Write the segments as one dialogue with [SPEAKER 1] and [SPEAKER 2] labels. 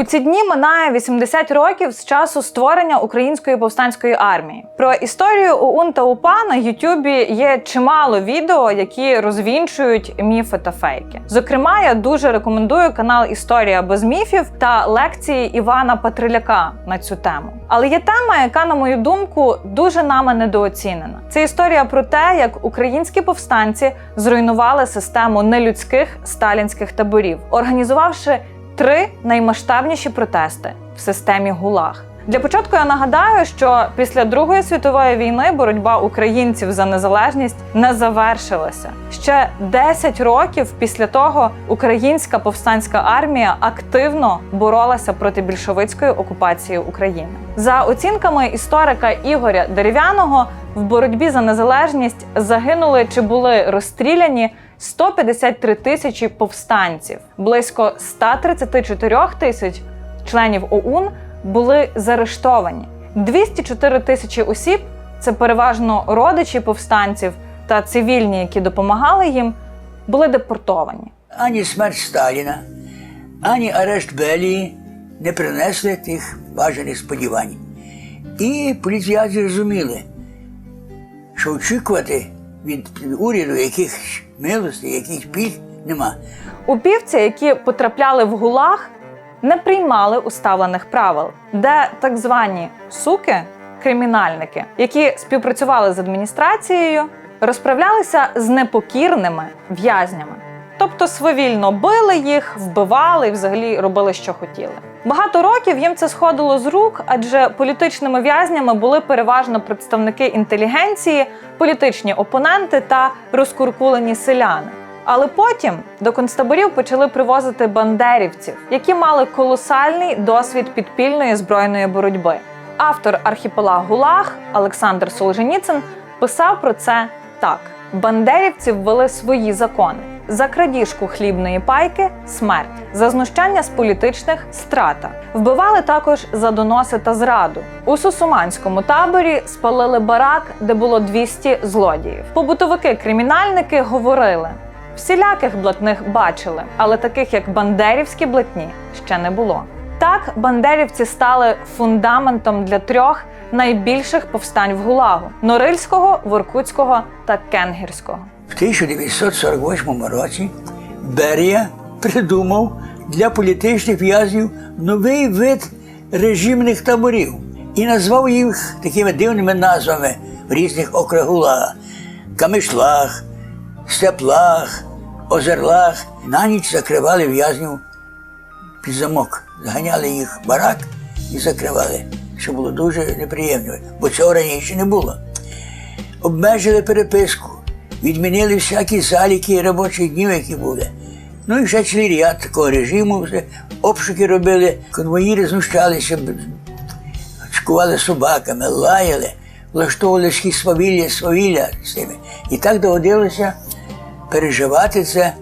[SPEAKER 1] У ці дні минає 80 років з часу створення української повстанської армії. Про історію ОУН та УПА на Ютубі є чимало відео, які розвінчують міфи та фейки. Зокрема, я дуже рекомендую канал Історія без міфів та лекції Івана Патриляка на цю тему. Але є тема, яка, на мою думку, дуже нами недооцінена. Це історія про те, як українські повстанці зруйнували систему нелюдських сталінських таборів, організувавши три наймасштабніші протести в системі ГУЛАГ. Для початку я нагадаю, що після Другої світової війни боротьба українців за незалежність не завершилася. Ще 10 років після того українська повстанська армія активно боролася проти більшовицької окупації України. За оцінками історика Ігоря Дерев'яного, в боротьбі за незалежність загинули чи були розстріляні 153 тисячі повстанців, близько 134 тисяч членів ОУН були заарештовані. 204 тисячі осіб це переважно родичі повстанців та цивільні, які допомагали їм, були депортовані.
[SPEAKER 2] Ані смерть Сталіна, ані арешт Белії не принесли тих бажаних сподівань. І політв'язі розуміли, що очікувати від уряду якихось милостей, якихось пільг нема.
[SPEAKER 1] Упівці, які потрапляли в ГУЛАГ, не приймали уставлених правил, де так звані суки, кримінальники, які співпрацювали з адміністрацією, розправлялися з непокірними в'язнями. Тобто свавільно били їх, вбивали і взагалі робили, що хотіли. Багато років їм це сходило з рук, адже політичними в'язнями були переважно представники інтелігенції, політичні опоненти та розкуркулені селяни. Але потім до концтаборів почали привозити бандерівців, які мали колосальний досвід підпільної збройної боротьби. Автор архіпелаг ГУЛАГ Олександр Солженіцин писав про це так: бандерівці ввели свої закони. За крадіжку хлібної пайки смерть, за знущання з політичних страта. Вбивали також за доноси та зраду. У Сусуманському таборі спалили барак, де було 200 злодіїв. Побутовики-кримінальники говорили: всіляких блатних бачили, але таких як бандерівські блатні ще не було. Так, бандерівці стали фундаментом для трьох найбільших повстань в Гулагу: Норильського, Воркутського та Кенгірського.
[SPEAKER 2] В 1948 році Берія придумав для політичних в'язнів новий вид режимних таборів і назвав їх такими дивними назвами в різних округах: Камишлаг, Степлаг, Озерлаг. На ніч закривали в'язнів під замок, заганяли їх в барак і закривали, що було дуже неприємно, бо цього раніше не було обмежили переписку, відмінили всякі заліки робочих днів, які були. Ну і ще цілий ряд такого режиму, вже обшуки робили, конвоїри знущалися, б- собаками, лаяли, влаштовували всі свавілля, свавілля з ними. І так доводилося переживати це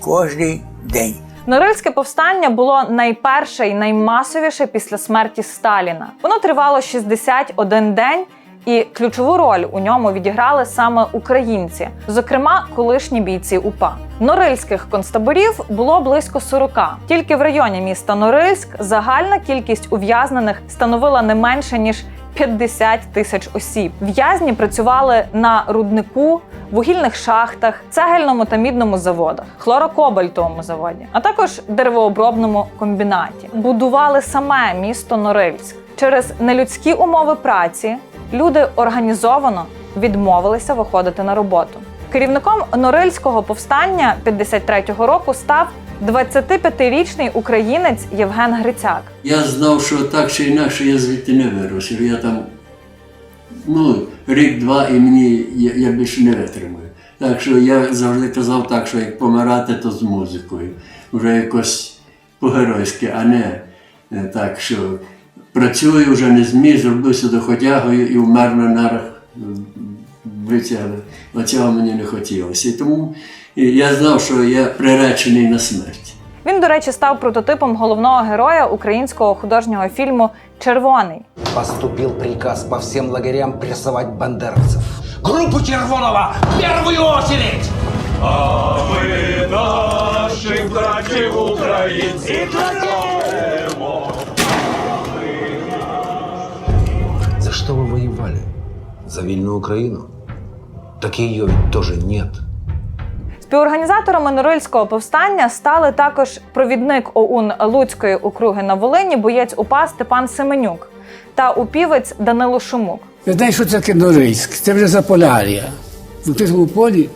[SPEAKER 2] кожний день.
[SPEAKER 1] Норильське повстання було найперше і наймасовіше після смерті Сталіна. Воно тривало 61 день. І ключову роль у ньому відіграли саме українці, зокрема колишні бійці УПА. Норильських концтаборів було близько 40. Тільки в районі міста Норильськ загальна кількість ув'язнених становила не менше ніж 50 тисяч осіб. В'язні працювали на руднику, вугільних шахтах, цегельному та мідному заводах, хлорокобальтовому заводі, а також деревообробному комбінаті. Будували саме місто Норильськ. Через нелюдські умови праці люди організовано відмовилися виходити на роботу. Керівником Норильського повстання 53-го року став 25-річний українець Євген Грицяк.
[SPEAKER 3] Я знав, що так чи інакше я звідти не вирушив. Я там ну, рік-два і мені я, я більше не витримую. Так що я завжди казав так, що як помирати, то з музикою. Вже якось по-геройськи, а не е, так, що працюю, вже не зміг, зробився доходягою і вмер на нарах витягли, а цього мені не хотілося. І тому я знав, що я приречений на смерть.
[SPEAKER 1] Він, до речі, став прототипом головного героя українського художнього фільму Червоний.
[SPEAKER 4] Поступив приказ по всім лагерям пресувати бандеровців.
[SPEAKER 5] Групу червоного в першу очередь!
[SPEAKER 6] А ми наших братів українців. За
[SPEAKER 4] що ви воювали? За вільну Україну. Так ее ведь тоже нет.
[SPEAKER 1] Співорганізаторами Норильського повстання стали також провідник ОУН Луцької округи на Волині, боєць УПА Степан Семенюк та упівець Данило Шумук.
[SPEAKER 6] Ви знаєте, що таке Норильськ? Це вже Заполяр'я. В тихому полі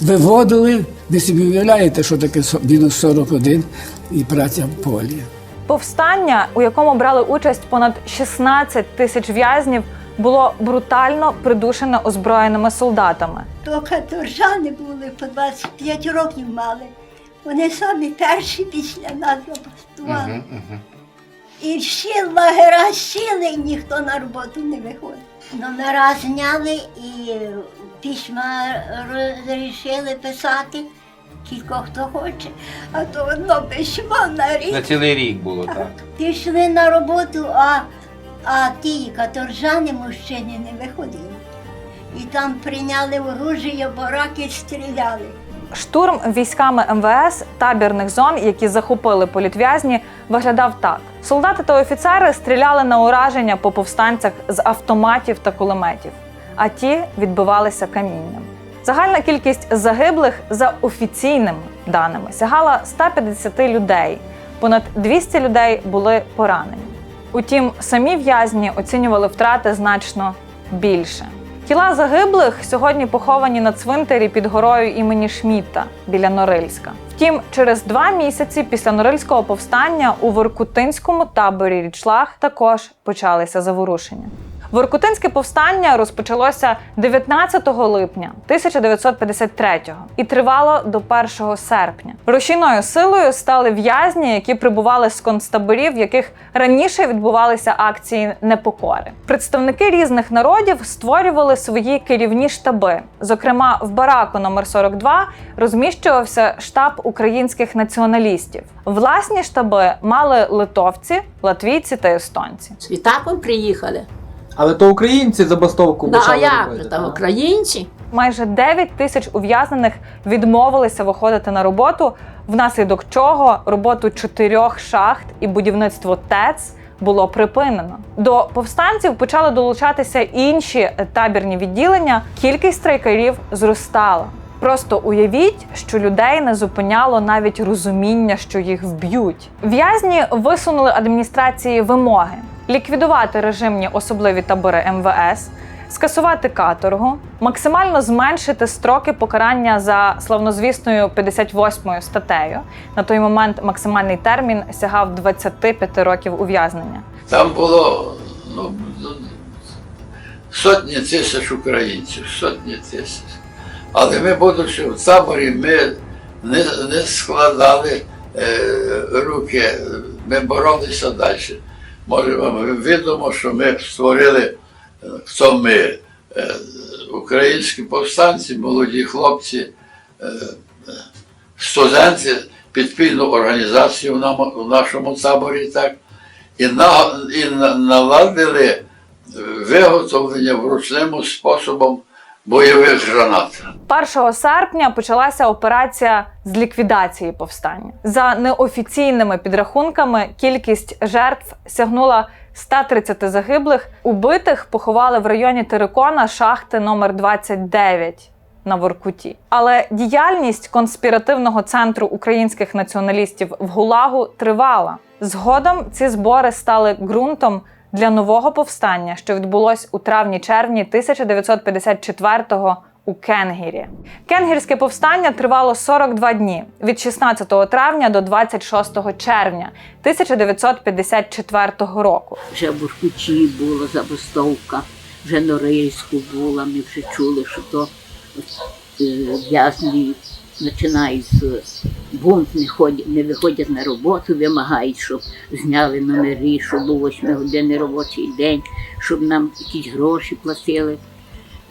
[SPEAKER 6] виводили, ви собі уявляєте, що таке мінус 41 і праця в полі.
[SPEAKER 1] Повстання, у якому брали участь понад 16 тисяч в'язнів, було брутально придушене озброєними солдатами.
[SPEAKER 7] То каторжани були по 25 років мали. Вони самі перші після нас запустували. І всі лагера сіли, і ніхто на роботу не виходив. Номера зняли і письма розрішили писати. Тільки хто хоче, а то одно письмо на рік.
[SPEAKER 5] На цілий рік було так.
[SPEAKER 7] Пішли на роботу, а, а ті каторжани мужчини не виходили. І там прийняли оружие, бараки стріляли.
[SPEAKER 1] Штурм військами МВС табірних зон, які захопили політв'язні, виглядав так: солдати та офіцери стріляли на ураження по повстанцях з автоматів та кулеметів, а ті відбивалися камінням. Загальна кількість загиблих за офіційними даними сягала 150 людей. Понад 200 людей були поранені. Утім, самі в'язні оцінювали втрати значно більше. Тіла загиблих сьогодні поховані на цвинтарі під горою імені Шмітта біля Норильська. Втім, через два місяці після Норильського повстання у Воркутинському таборі Річлах також почалися заворушення. Воркутинське повстання розпочалося 19 липня 1953 і тривало до 1 серпня. Рушійною силою стали в'язні, які прибували з концтаборів, в яких раніше відбувалися акції непокори. Представники різних народів створювали свої керівні штаби. Зокрема, в бараку номер 42 розміщувався штаб українських націоналістів. Власні штаби мали литовці, латвійці та естонці.
[SPEAKER 8] Світаком приїхали.
[SPEAKER 9] Але то українці забастовку
[SPEAKER 8] Ну, а як
[SPEAKER 9] робити,
[SPEAKER 8] же там українці?
[SPEAKER 1] Майже 9 тисяч ув'язнених відмовилися виходити на роботу, внаслідок чого роботу чотирьох шахт і будівництво ТЕЦ було припинено. До повстанців почали долучатися інші табірні відділення. Кількість страйкарів зростала. Просто уявіть, що людей не зупиняло навіть розуміння, що їх вб'ють. В'язні висунули адміністрації вимоги ліквідувати режимні особливі табори МВС, скасувати каторгу, максимально зменшити строки покарання за славнозвісною 58 статтею. На той момент максимальний термін сягав 25 років ув'язнення.
[SPEAKER 10] Там було ну, сотні тисяч українців, сотні тисяч. Але ми, будучи в таборі, ми не, не складали е, руки, ми боролися далі. Може, вам відомо, що ми створили, хто ми, українські повстанці, молоді хлопці, студенти, підпільну організацію в, нашому таборі. так і, на, і на- наладили виготовлення вручним способом бойових гранат.
[SPEAKER 1] 1 серпня почалася операція з ліквідації повстання. За неофіційними підрахунками, кількість жертв сягнула 130 загиблих. Убитих поховали в районі Терикона шахти номер 29 на Воркуті. Але діяльність конспіративного центру українських націоналістів в Гулагу тривала. Згодом ці збори стали ґрунтом для нового повстання, що відбулось у травні-червні 1954-го у Кенгірі. Кенгірське повстання тривало 42 дні від 16 травня до 26 червня 1954 року.
[SPEAKER 8] Вже в Буркуті була забастовка, вже Норильську була. Ми вже чули, що то е, в'язні починають з бунт, не, ходять, не виходять на роботу, вимагають, щоб зняли номери, щоб був 8 години робочий день, щоб нам якісь гроші платили,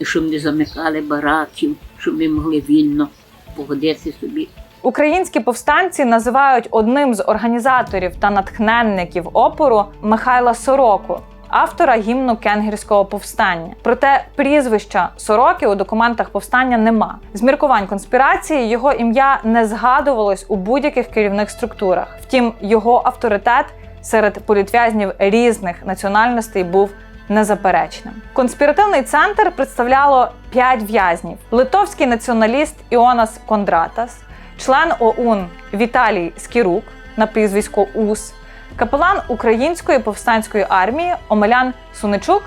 [SPEAKER 8] щоб не замикали бараків, щоб ми могли вільно погодити собі
[SPEAKER 1] Українські повстанці називають одним з організаторів та натхненників опору Михайла Сороку. Автора гімну Кенгірського повстання. Проте прізвища Сороки у документах повстання нема. З міркувань конспірації його ім'я не згадувалось у будь-яких керівних структурах. Втім, його авторитет серед політв'язнів різних національностей був незаперечним. Конспіративний центр представляло п'ять в'язнів: литовський націоналіст Іонас Кондратас, член ОУН Віталій Скірук на прізвисько УС, капелан Української повстанської армії Омелян Суничук,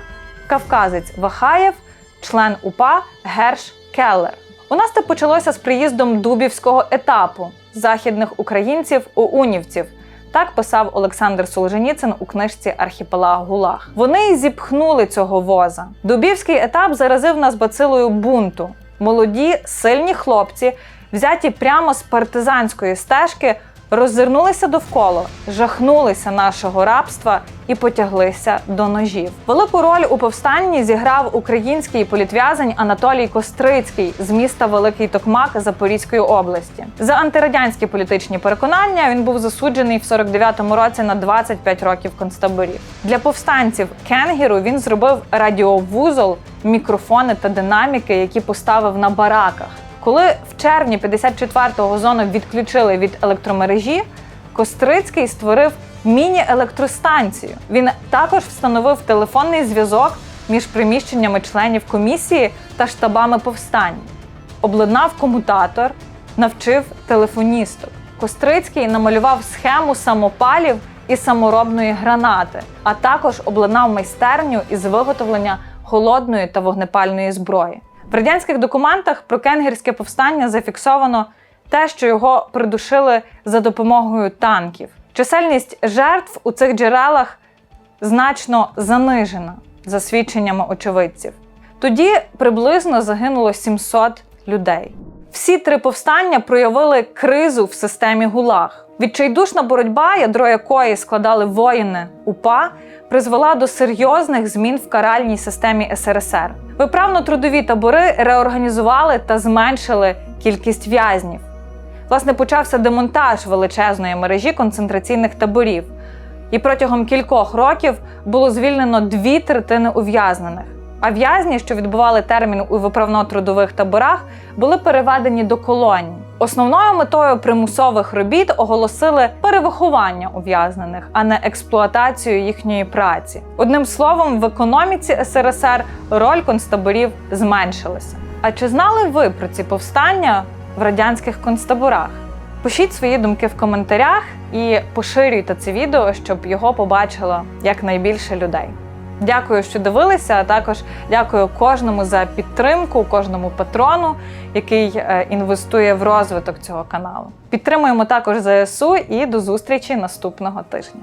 [SPEAKER 1] кавказець Вахаєв, член УПА Герш Келлер. У нас це почалося з приїздом дубівського етапу західних українців оунівців. Так писав Олександр Солженіцин у книжці Архіпелаг Гулаг. Вони зіпхнули цього воза. Дубівський етап заразив нас бацилою бунту. Молоді, сильні хлопці, взяті прямо з партизанської стежки, роззирнулися довкола, жахнулися нашого рабства і потяглися до ножів. Велику роль у повстанні зіграв український політв'язень Анатолій Кострицький з міста Великий Токмак Запорізької області. За антирадянські політичні переконання він був засуджений в 49-му році на 25 років концтаборів. Для повстанців Кенгіру він зробив радіовузол, мікрофони та динаміки, які поставив на бараках. Коли в червні 54-го зону відключили від електромережі, Кострицький створив міні-електростанцію. Він також встановив телефонний зв'язок між приміщеннями членів комісії та штабами повстань, обладнав комутатор, навчив телефоністок. Кострицький намалював схему самопалів і саморобної гранати, а також обладнав майстерню із виготовлення холодної та вогнепальної зброї. В радянських документах про кенгерське повстання зафіксовано те, що його придушили за допомогою танків. Чисельність жертв у цих джерелах значно занижена за свідченнями очевидців. Тоді приблизно загинуло 700 людей. Всі три повстання проявили кризу в системі ГУЛАГ. Відчайдушна боротьба, ядро якої складали воїни УПА, призвела до серйозних змін в каральній системі СРСР. Виправно-трудові табори реорганізували та зменшили кількість в'язнів. Власне, почався демонтаж величезної мережі концентраційних таборів, і протягом кількох років було звільнено дві третини ув'язнених. А в'язні, що відбували термін у виправно-трудових таборах, були переведені до колоній. Основною метою примусових робіт оголосили перевиховання ув'язнених, а не експлуатацію їхньої праці. Одним словом, в економіці СРСР роль концтаборів зменшилася. А чи знали ви про ці повстання в радянських концтаборах? Пишіть свої думки в коментарях і поширюйте це відео, щоб його побачило якнайбільше людей. Дякую, що дивилися. А також дякую кожному за підтримку, кожному патрону, який е, інвестує в розвиток цього каналу. Підтримуємо також ЗСУ і до зустрічі наступного тижня.